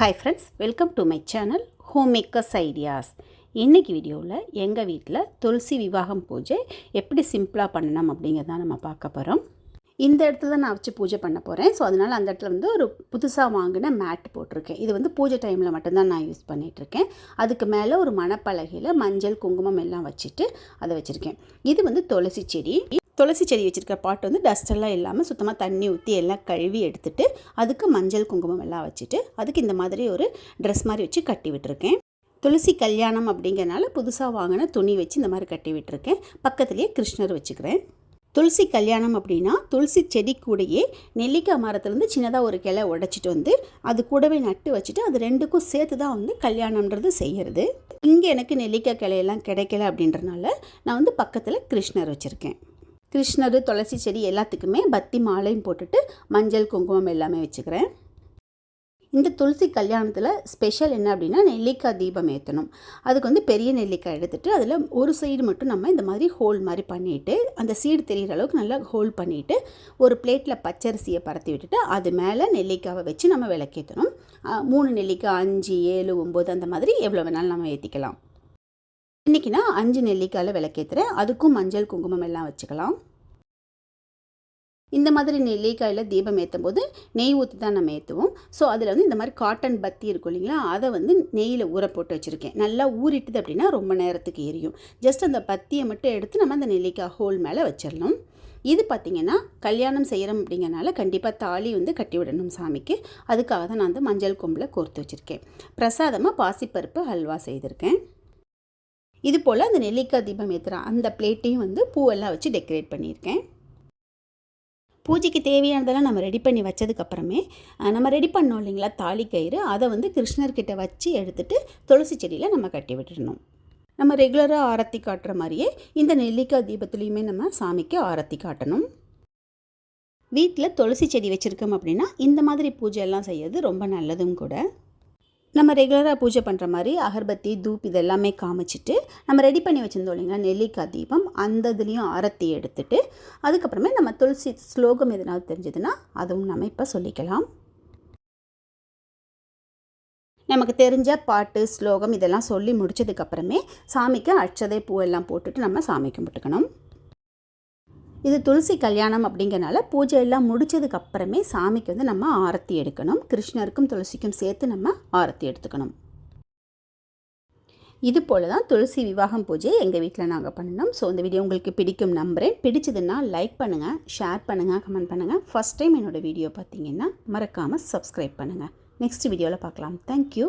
Hi friends welcome to my channel home makers ideas இன்றைக்கி வீடியோவில் எங்கள் வீட்டில் துளசி விவாகம் பூஜை எப்படி சிம்பிளாக பண்ணணும் அப்படிங்கிறத நம்ம பார்க்க போகிறோம் இந்த இடத்துல தான் நான் வச்சு பூஜை பண்ண போகிறேன் ஸோ அதனால் அந்த இடத்துல வந்து ஒரு புதுசாக வாங்கின மேட் போட்டிருக்கேன். இது வந்து பூஜை டைமில் மட்டும்தான் நான் யூஸ் பண்ணிகிட்ருக்கேன் அதுக்கு மேலே ஒரு மணப்பலகையில் மஞ்சள் குங்குமம் எல்லாம் வச்சுட்டு அதை வச்சுருக்கேன். இது வந்து துளசி செடி. துளசி செடி வச்சுருக்க பாட்டு வந்து டஸ்டெல்லாம் இல்லாமல் சுத்தமாக தண்ணி ஊற்றி எல்லாம் கழுவி எடுத்துட்டு அதுக்கு மஞ்சள் குங்குமம் எல்லாம் வச்சுட்டு அதுக்கு இந்த மாதிரி ஒரு ட்ரெஸ் மாதிரி வச்சு கட்டி விட்டுருக்கேன். துளசி கல்யாணம் அப்படிங்கிறனால புதுசாக வாங்கின துணி வச்சு இந்த மாதிரி கட்டி விட்டுருக்கேன். பக்கத்துலேயே கிருஷ்ணர் வச்சுக்கிறேன். துளசி கல்யாணம் அப்படின்னா துளசி செடி கூடயே நெல்லிக்காய் மரத்துலேருந்து சின்னதாக ஒரு கிளை உடைச்சிட்டு வந்து அது கூடவே நட்டு வச்சுட்டு அது ரெண்டுக்கும் சேர்த்து தான் வந்து கல்யாணம்ன்றது செய்கிறது இங்கே எனக்கு நெல்லிக்காய் கிளையெல்லாம் கிடைக்கல அப்படின்றனால நான் வந்து பக்கத்தில் கிருஷ்ணர் வச்சுருக்கேன். கிருஷ்ணர் துளசி செடி எல்லாத்துக்குமே பத்தி மாலையும் போட்டுட்டு மஞ்சள் குங்குமம் எல்லாமே வச்சுக்கிறேன். இந்த துளசி கல்யாணத்தில் ஸ்பெஷல் என்ன அப்படின்னா நெல்லிக்காய் தீபம் ஏற்றணும் அதுக்கு வந்து பெரிய நெல்லிக்காய் எடுத்துகிட்டு அதில் ஒரு சைடு மட்டும் நம்ம இந்த மாதிரி ஹோல் மாதிரி பண்ணிவிட்டு அந்த சீடு தெரிகிற அளவுக்கு நல்லா ஹோல் பண்ணிவிட்டு ஒரு பிளேட்டில் பச்சரிசியை பரத்தி விட்டுட்டு அது மேலே நெல்லிக்காவை வச்சு நம்ம விளக்கேற்றணும் மூணு நெல்லிக்காய் அஞ்சு ஏழு ஒம்பது அந்த மாதிரி எவ்வளோ வேணாலும் நம்ம ஏற்றிக்கலாம் இன்றைக்கி நான் அஞ்சு நெல்லிக்காயில் விளக்கேற்றுறேன் அதுக்கும் மஞ்சள் குங்குமம் எல்லாம் வச்சுக்கலாம். இந்த மாதிரி நெல்லிக்காயில் தீபம் ஏற்றும் போது நெய் ஊற்றி தான் நம்ம ஏற்றுவோம் ஸோ அதில் வந்து இந்த மாதிரி காட்டன் பத்தி இருக்கும் இல்லைங்களா? அதை வந்து நெய்யில் ஊற போட்டு வச்சுருக்கேன். நல்லா ஊறிட்டுது அப்படின்னா ரொம்ப நேரத்துக்கு எரியும். ஜஸ்ட் அந்த பத்தியை மட்டும் எடுத்து நம்ம அந்த நெல்லிக்காய் ஹோல் மேலே வச்சிடணும் இது பார்த்திங்கன்னா கல்யாணம் செய்கிறோம் அப்படிங்கிறனால கண்டிப்பாக தாலி வந்து கட்டி விடணும் சாமிக்கு. அதுக்காக தான் நான் வந்து மஞ்சள் கொம்பில் கோர்த்து வச்சுருக்கேன். பிரசாதமாக பாசிப்பருப்பு ஹல்வா செய்திருக்கேன். இது போல் அந்த நெல்லிக்காய் தீபம் ஏற்றுற அந்த பிளேட்டையும் வந்து பூவெல்லாம் வச்சு டெக்கரேட் பண்ணியிருக்கேன். பூஜைக்கு தேவையானதெல்லாம் நம்ம ரெடி பண்ணி வச்சதுக்கப்புறமே நம்ம ரெடி பண்ணோம் இல்லைங்களா தாலி கயிறு அதை வந்து கிருஷ்ணர்கிட்ட வச்சு எடுத்துகிட்டு துளசி செடியில் நம்ம கட்டி விட்டுடணும் நம்ம ரெகுலராக ஆரத்தி காட்டுற மாதிரியே இந்த நெல்லிக்காய் தீபத்துலேயுமே நம்ம சாமிக்கு ஆரத்தி காட்டணும். வீட்டில் துளசி செடி வச்சுருக்கோம் அப்படின்னா இந்த மாதிரி பூஜை எல்லாம் செய்யறது ரொம்ப நல்லதும் கூட. நம்ம ரெகுலராக பூஜை பண்ணுற மாதிரி அகர்பத்தி தூப் இதெல்லாமே காமிச்சிட்டு நம்ம ரெடி பண்ணி வச்சுருந்தோம் இல்லைங்களா நெல்லிக்காய் தீபம். அந்த இதுலேயும் ஆரத்தி எடுத்துட்டு அதுக்கப்புறமே நம்ம துளசி ஸ்லோகம் எதனாவது தெரிஞ்சதுன்னா அதுவும் நம்ம இப்போ சொல்லிக்கலாம். நமக்கு தெரிஞ்ச பாட்டு ஸ்லோகம் இதெல்லாம் சொல்லி முடிச்சதுக்கப்புறமே சாமிக்கு அச்சதை பூவெல்லாம் போட்டுட்டு நம்ம சாமி கும்பிட்டுக்கணும். இது துளசி கல்யாணம் அப்படிங்கிறனால பூஜை எல்லாம் முடிச்சதுக்கப்புறமே சாமிக்கு வந்து நம்ம ஆரத்தி எடுக்கணும். கிருஷ்ணருக்கும் துளசிக்கும் சேர்த்து நம்ம ஆரத்தி எடுத்துக்கணும். இது போல தான் துளசி விவாகம் பூஜை எங்கள் வீட்டில் நாங்கள் பண்ணணும். ஸோ இந்த வீடியோ உங்களுக்கு பிடிக்கும் நம்புகிறேன் பிடிச்சதுன்னா லைக் பண்ணுங்கள் ஷேர் பண்ணுங்கள் கமெண்ட் பண்ணுங்கள் ஃபஸ்ட் டைம் என்னோடய வீடியோ பார்த்தீங்கன்னா மறக்காமல் சப்ஸ்கிரைப் பண்ணுங்கள் நெக்ஸ்ட் வீடியோவில் பார்க்கலாம் தேங்க்யூ